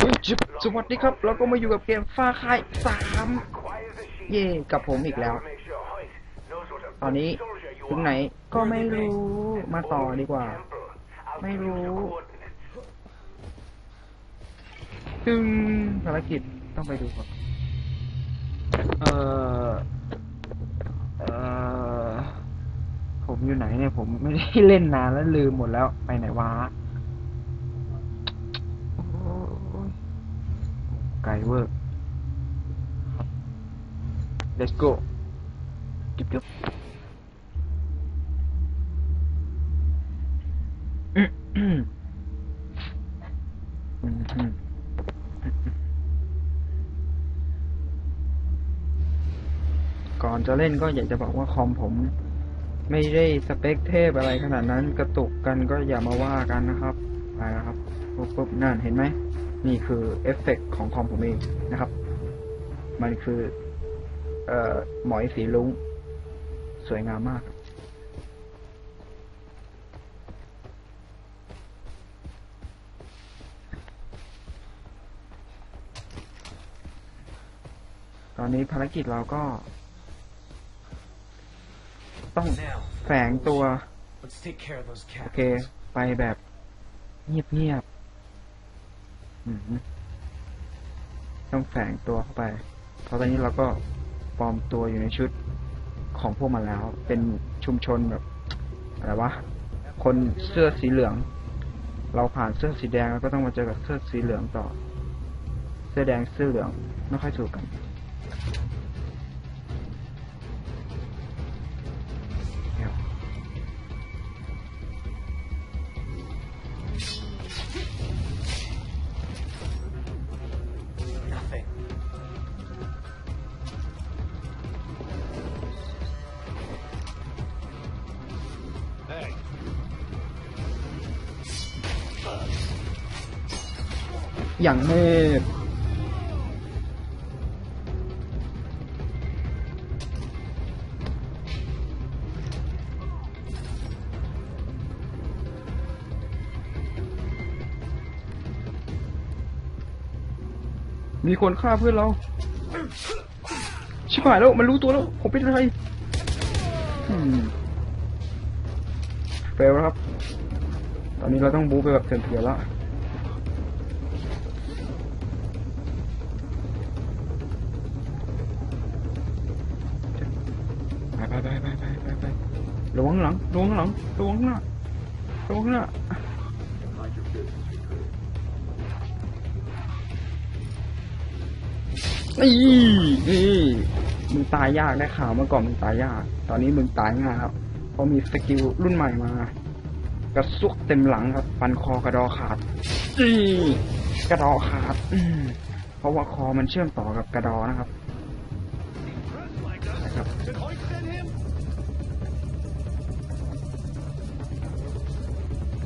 สวัสดีครับเราก็มาอยู่กับเกมฟ้าคายสามเย่กับผมอีกแล้ว ตอนนี้ถึงไหนก็ไม่รู้มาต่อดีกว่า ไม่รู้ตึงภารกิจต้องไปดูก่อนเออเออผมอยู่ไหนเนี่ยผมไม่ได้เล่นนานแล้วลืมหมดแล้วไปไหนวะโอ้ยไกล เวอร์ let's go จุ๊บจุ๊บก่อนจะเล่นก็อยากจะบอกว่าคอมผม ไม่ได้สเปคเทพอะไรขนาดนั้นกระตุกกันก็อย่ามาว่ากันนะครับไปแล้วครับปุ๊บปุ๊บนั่นเห็นไหม นี่คือเอฟเฟกต์ของคอมผมเองนะครับ มันคือ เอ่อหมอยสีลุ้งสวยงามมาก ตอนนี้ภารกิจเราก็ ต้อง Now, แฝงตัว let's take care of those โอเค captains. ไปแบบเงียบๆอืม ต้องแฝงตัวเข้าไป เพราะตอนนี้เราก็ปลอมตัวอยู่ในชุดของพวกมันแล้ว เป็นชุมชนแบบอะไรวะ คนเสื้อสีเหลือง เราผ่านเสื้อสีแดงแล้วก็ต้องมาเจอกับเสื้อสีเหลืองต่อ เสื้อแดงเสื้อเหลืองไม่ค่อยถูกกัน อย่างเมฆมีคนฆ่าเพื่อนเรา ชิบหายแล้ว มันรู้ตัวแล้ว ผมเป็นอะไรเฟลแล้วครับ ตอนนี้เราต้องบู๊ไปแบบเถื่อนๆแล้ว ระวังหลังระวังหลังระวังหน้าระวังหน้านี่นี่มึงตายยากได้ข่าวเมื่อก่อนมึงตายยาก ตอนนี้มึงตายง่ายครับเพราะมีสกิลรุ่นใหม่มากระซุกเต็มหลังครับฟันคอกระดอขาดจีกระดอขาดเพราะว่าคอมันเชื่อมต่อกับกระดอนะครับ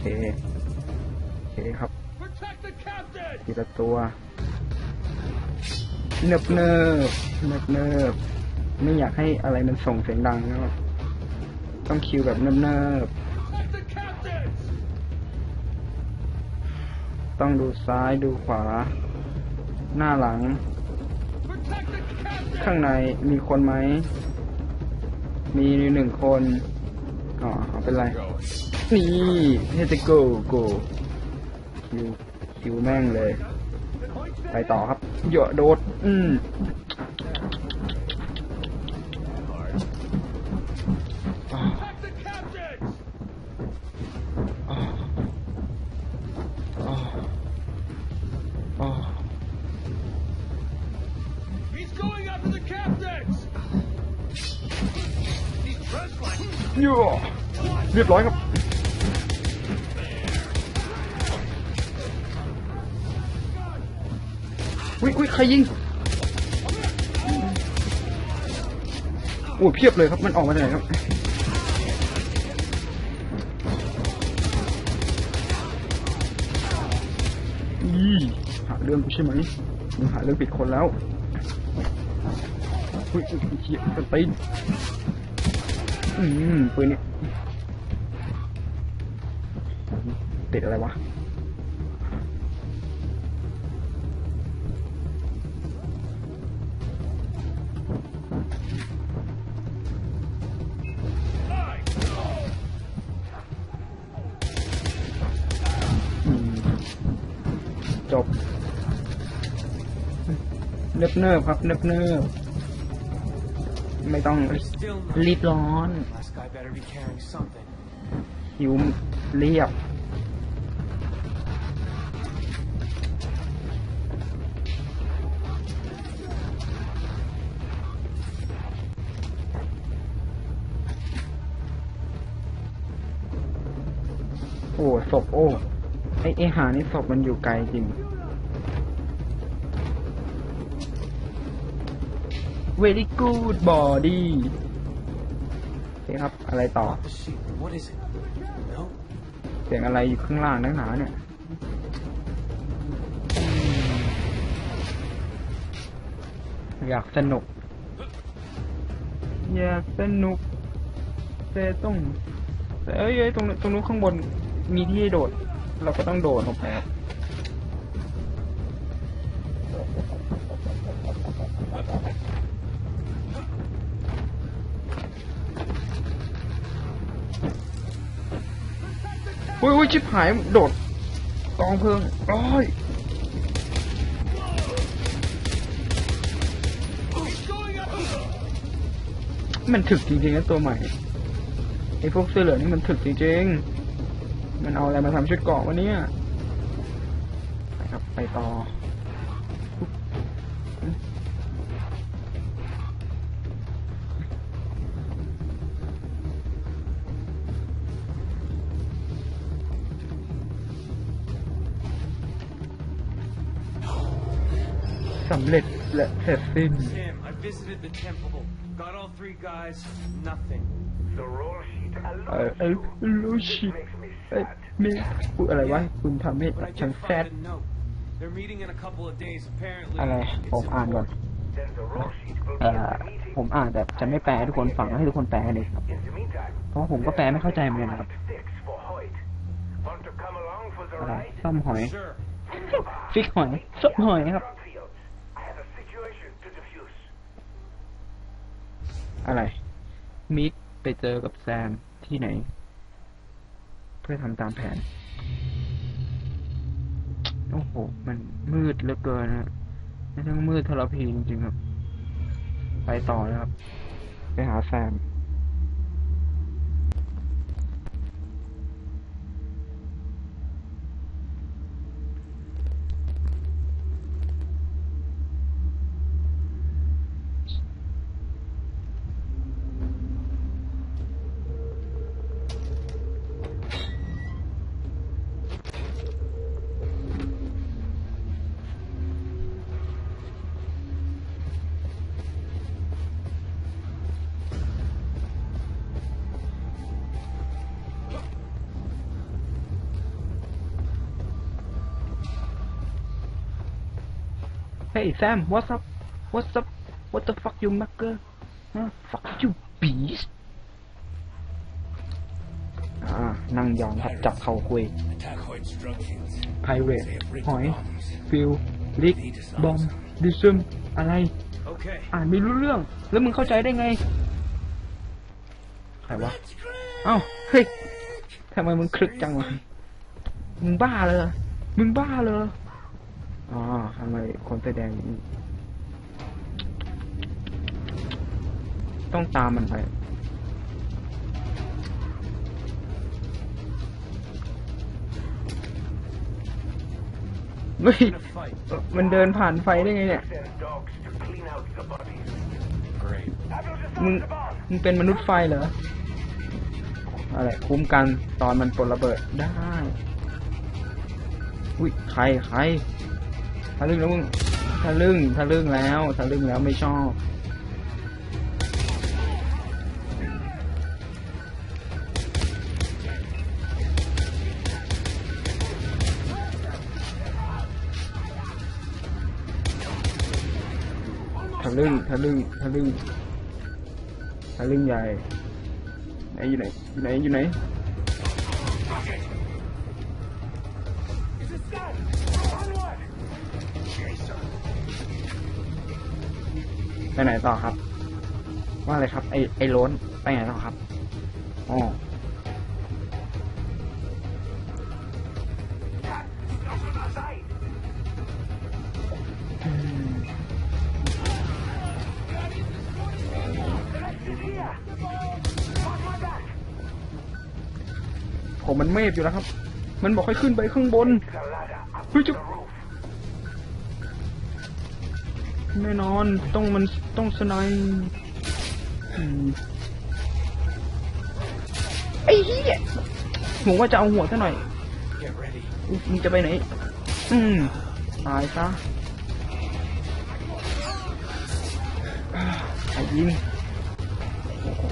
เค โอเคครับทีละตัว เนิบเนิบเนิบเนิบไม่อยากให้อะไรมันส่งเสียงดังนะครับต้องคิวแบบเนิบเนิบต้องดูซ้ายดูขวา หน้าหลัง ข้างในมีคนไหม มีหนึ่งคน อ๋อเอาเป็นไร นี่เฮตโกโกคิวคิวแม่งเลย ไปต่อครับเยอะโดด อืมอ่าอ่าอ่าอ่า He's going after the captains! He's dressed like เยอเรียบร้อยครับ วิวิใครยิงโอ้เพียบเลยครับ มันออกมาจากไหนครับอีหาเรื่องกูใช่ไหมมึงหาเรื่องผิดคนแล้วอุ้ยเหี้ยกันตีนอืมปืนนี่ติดอะไรวะ เนิบเนิบครับเนิบเนิบไม่ต้องรีบร้อนหิวเรียบโอ้ศพโอ้ไอไอหานี่ศพมันอยู่ไกลจริง very good body โอเคครับ อะไรต่อ Not the sheep. What is it? No. เสียงอะไรอยู่ข้างล่างนักหนาเนี่ยอยากสนุก อยากสนุกแต่ต้องแต่เอ้ยเอ้ยตรงนู้นตรงนู้นข้างบนมีที่ให้โดด เราก็ต้องโดดลงไปครับ อุ้ยอุ้ยชิบหายโดดกองเพลิงร้อยมันถึกจริงๆนะตัวใหม่ไอ้พวกเสื้อเหลืองนี่มันถึกจริงๆ มันเอาอะไรมาทำชุดเกาะวะเนี่ยไปครับไปต่อ สำเร็จและเสร็จสิ้น Tim, I visited the temple. Got all three guys. Nothing. The roll sheet เออ alone เออ รู้ชิ makes me เอ้ย sad. มีพูดอะไรวะ คุณทำให้ But I ฉัน did แซด find a note. They're meeting in a couple of days. Apparently, อะไร it's ผมอ่านก่อน important. Then the roll sheet will เอ่ be อ at the meeting. ผมอ่านแต่จะไม่แปลให้ทุกคนฟังให้ทุกคนแปลกันเองครับ In the meantime, เพราะผมก็แปลไม่เข้าใจเหมือนกันนะครับ fix for Hoyt. Want to come along for the อะไร ride? ซ่อมหอย Sure. ฟิกหอยซ่อมหอยครับ Drumfield. I have a situation to diffuse. อะไร มิดไปเจอกับแซมที่ไหน เพื่อทำตามแผน โอ้โห มันมืดเหลือเกินนะไม่ต้องมืดทรพีจริงๆครับ ไปต่อนะครับ ไปหาแซม Hey Sam what's up what's up what the fuck you mucker huh? fuck you beast อ่านั่งยองครับจับเข่าคุย Attack Hoyt's drug fields. private They have rigged หอย bombs. ฟิลลิกบอมดิซึมอะไร Okay. อ่านไม่รู้เรื่อง แล้วมึงเข้าใจได้ไง ใครวะ เอ้า เฮ้ยทำไมมึงคลึกจังวะ มึงบ้าเลย มึงบ้าเลย อ๋อทำไมคนแสอแดงนี้ต้องตามมันไปเฮ้ยมันเดินผ่านไฟได้ไงเนี่ย มึง มึงเป็นมนุษย์ไฟเหรอ อะไร คุ้มกันตอนมันปลดระเบิดได้ อุ้ย ใคร ใคร ทะลึ่งแล้วมึงทะลึ่งทะลึ่งแล้วทะลึ่งแล้วไม่ชอบทะลึ่งทะลึ่งทะลึ่งทะลึ่งใหญ่ไหนอยู่ไหนอยู่ไหนอยู่ไหน ไปไหนต่อครับ ว่าอะไรครับ ไอไอล้นไปไหนต่อครับอ๋อผมมันเมฟอยู่แล้วครับ มันบอกให้ขึ้นไปข้างบนเฮ้ยจุ๊บ แน่นอนต้องมันต้องสไนป์อืมไอ้เหี้ยผมว่าจะเอาหัวซะหน่อยมึงจะไปไหน อืมตายซะไอ้ยิงโอ้โห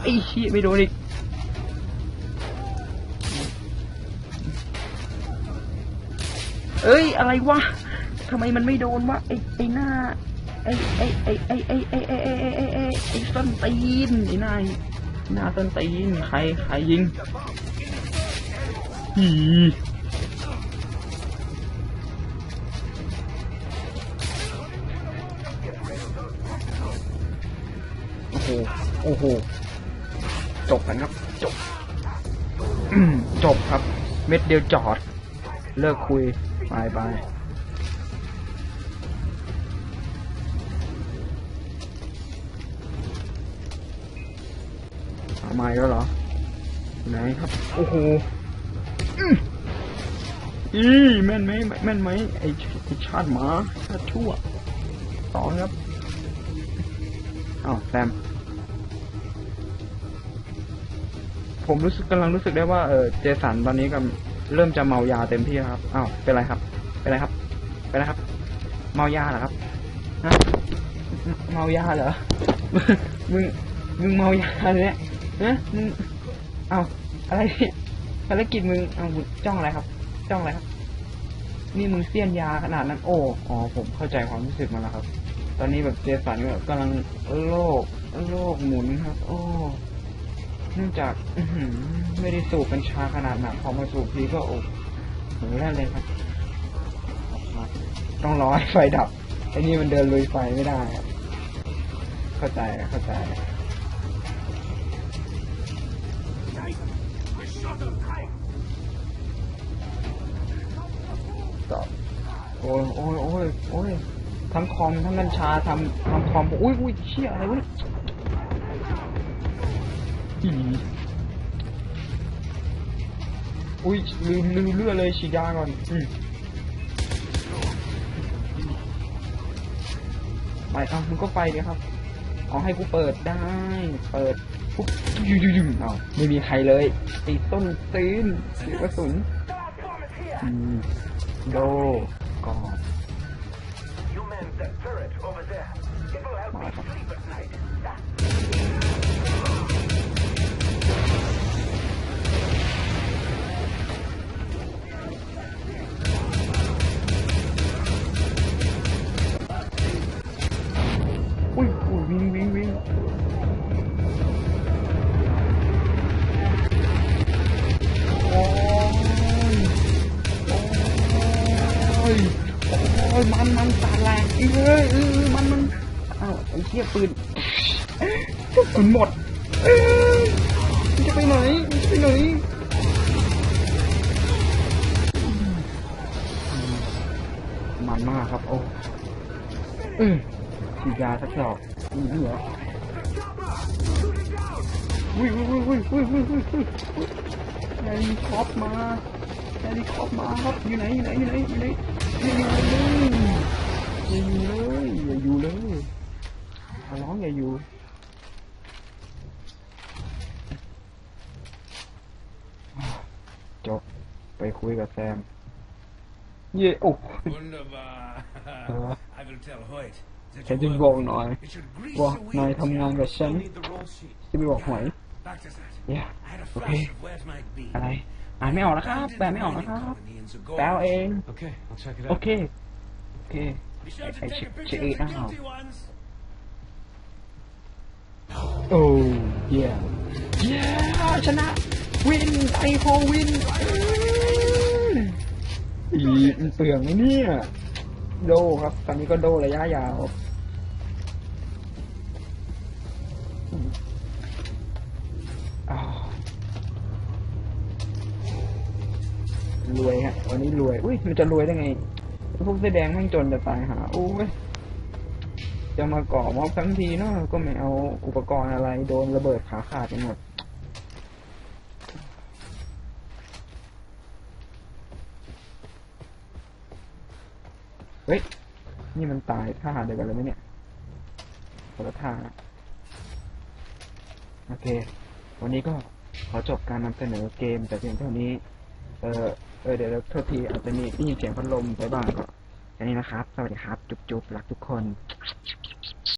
ไอ้เหี้ยไม่โดนอีก เอ้ย อะไรวะทำไมมันไม่โดนวะไอ้ไอ้หน้าไอ้ไอ้ไอ้ไอ้ไอ้ไอ้ไอ้ไอ้ไอ้ไอ้ไอ้ไอ้ส้นตีนไอ้หน้าหน้าส้นตีนใครใครยิงหีโอ้โห โอ้โห จบกันครับ จบอืมจบครับ เม็ดเดียวจอด เลิกคุย บายบายเอาไม้แล้วเหรอ ไหนครับ โอ้โหอื้ออีแม่นไหมแม่นไหมไอไอชาติหมาชาติชั่วสองครับอ้าวแซมผมรู้สึกกำลังรู้สึกได้ว่าเออเจสันตอนนี้กำ เริ่มจะเมายาเต็มที่แล้วครับอ้าวเป็นไรครับ เป็นไรครับ เป็นไรครับ เมายาเหรอครับฮะเมายาเหรอ มึง มึงเมายาเนี่ยฮะมึงเอาอะไรเนี่ยภารกิจมึงเอาจ้องอะไรครับ จ้องอะไรครับ นี่มึงเสี้ยนยาขนาดนั้น โอ้อ๋อผมเข้าใจความรู้สึกมันแล้วครับ ตอนนี้แบบเจสันก็กำลังโลกโลกหมุนครับ โอ้ เนื่องจากไม่ได้สูบกัญชาขนาดหนักพอมาสูบทีก็โอ้โหแล่นเลยครับ ต้องรอให้ไฟดับไอ้นี่มันเดินลุยไฟไม่ได้ครับเข้าใจเข้าใจต่อโอ้ยโอ้ยโอ้ยโอ้ยทั้งคอมทั้งกัญชาทำทำคอมอุ้ยอุ้ยเชี่ยอะไรวะ อีอุ้ยลืมลืมเลือดเลยฉีดยาก่อนอืมไปเอามึงก็ไปเดี๋ยวครับเอาให้กูเปิดได้ เปิดปุ๊บยูยูยูเอาไม่มีใครเลยไอ้ต้นตีนเสียกระสุนอืมโดกอบ You man that turret over มันมันปากแลกเออเออมันมันเอ้าไอ้เหี้ยปืนปืนหมดมันจะไปไหนมันจะไปไหนมันมากครับโอ้ฉีดยาสักดอกนี่เหรอวิ่งวิ่งวิ่งวิ่งวิ่งวิ่งวิ่งแฮลิคอปมาแฮลิคอปมาครับอยู่ไหนอยู่ไหนอยู่ไหนอยู่ไหนอยู่ไหน อย่าอยู่เลยอย่าอยู่เลยขอร้องอย่าอยู่จบไปคุยกับแซม เย่โอ้ Wunderbar. I will tell Hoyt. that ฉัน you จะ work บอก with หน่อย me. It should grease ว่า the นาย wheels. ทำงานกับฉัน Need the roll sheet. จะไปบอกหวย Back to that. Yeah. I had a โอเค flash of where it might be. อะไร อ่านไม่ออกนะครับ แปลไม่ออกนะครับแปลเอาเอง Okay, I'll check it โอ out. เค โอเค Be sure to I take a should- picture should of the eat now. guilty ones. โอ้เย่เย่ชนะวินไอโควินอีมันเปลืองไหมเนี่ย โดครับ ตอนนี้ก็โดระยะยาวรวยฮะ วันนี้รวย อุ้ยมันจะรวยได้ไง พวกเสื้อแดงแม่งจนจะตายหาโอ้ยจะมาก่อม็อบทั้งทีเนาะก็ไม่เอาอุปกรณ์อะไรโดนระเบิดขาขาดไปหมดเฮ้ย นี่มันตายท่าเดียวกันเลยไหมเนี่ยคนละท่าโอเค วันนี้ก็ขอจบการนำเสนอเกมแต่เพียงเท่านี้ เออ เออเดี๋ยวโทษทีอาจจะมีได้ยินเสียงพัดลมไปบ้างก็แค่นี้นะครับ สวัสดีครับ จุ๊บๆรักทุกคน